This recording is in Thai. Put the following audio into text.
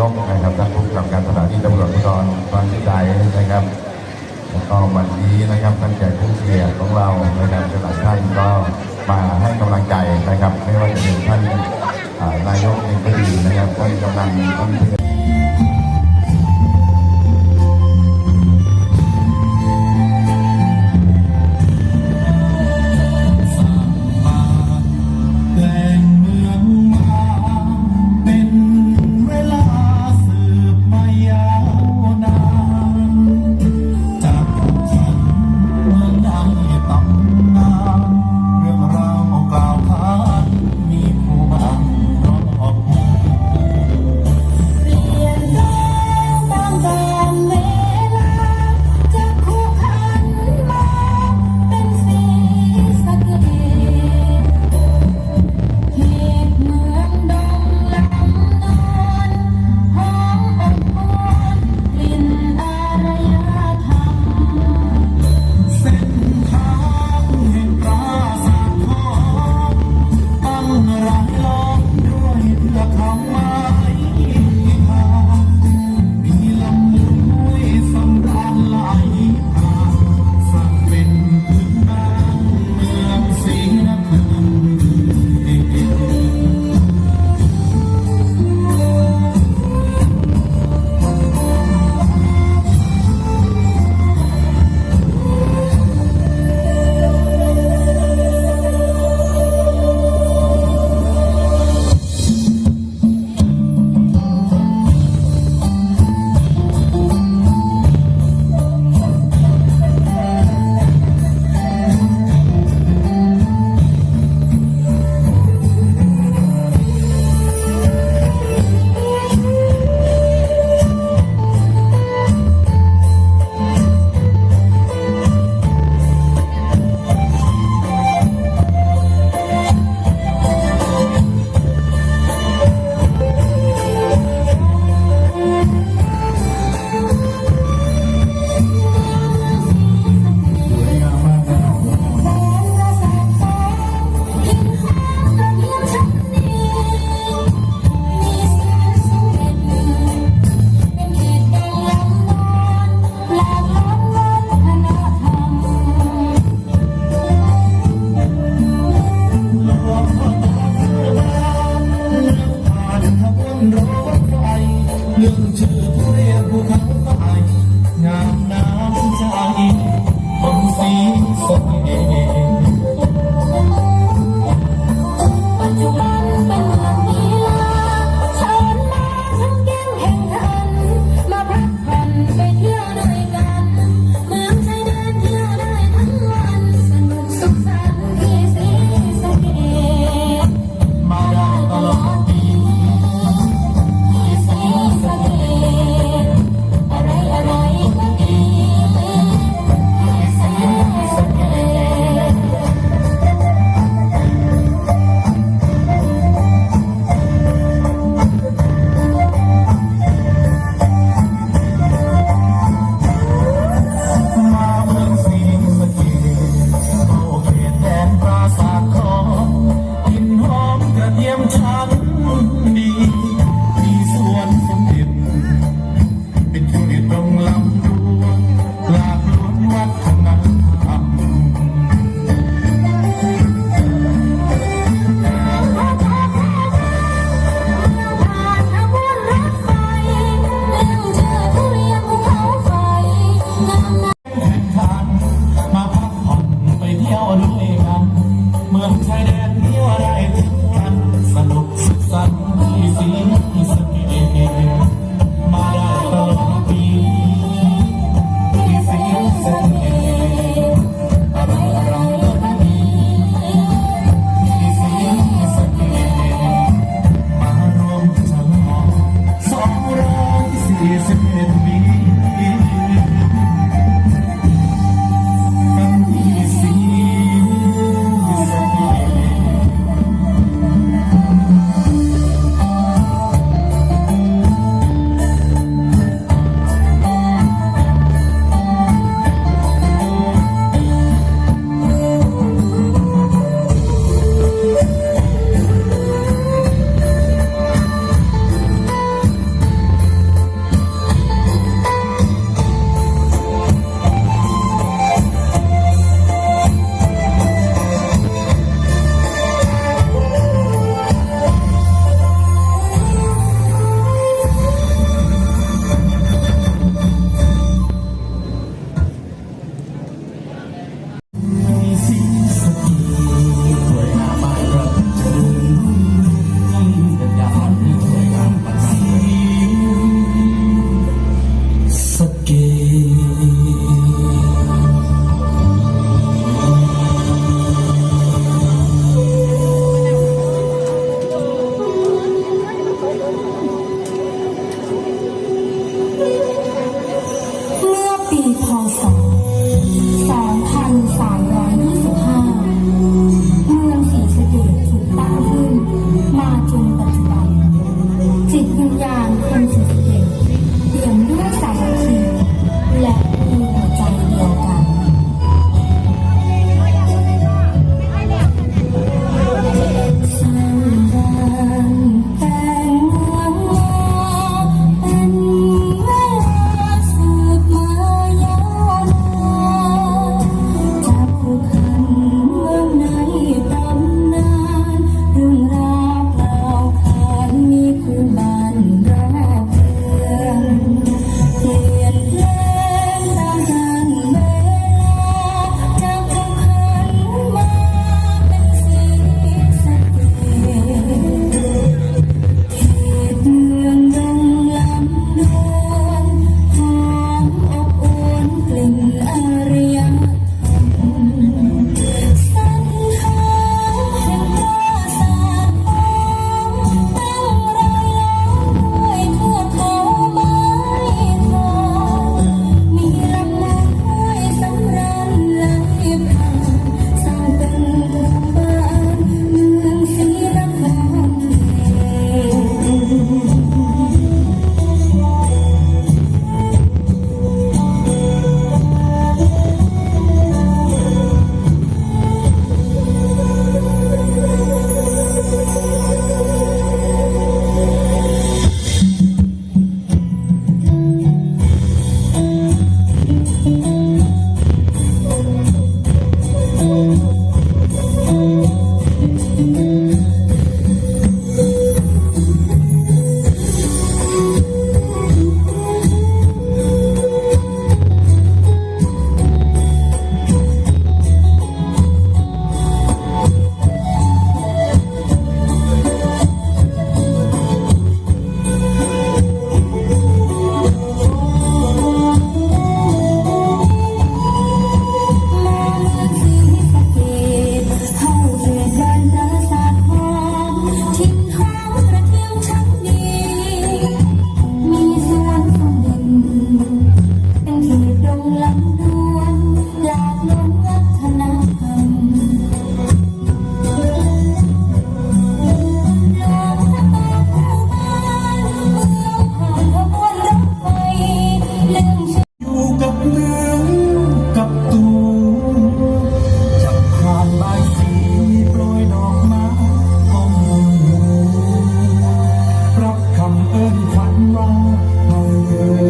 ยกนะครับท่านผู้กำกับารสถานีตำรวจภูธรบางที่ใดนะครับแล้วก็วันนี้นะครับท่านใหญ่ผู้เกียของเรานะครับหลายท่านก็มาให้กำลังใจนะครับ ไม่ว่าจะเป็นท่านนายกเองก็ดีนะครับก็กำลังต้อง what I do. เอิ้นขวัญว่ย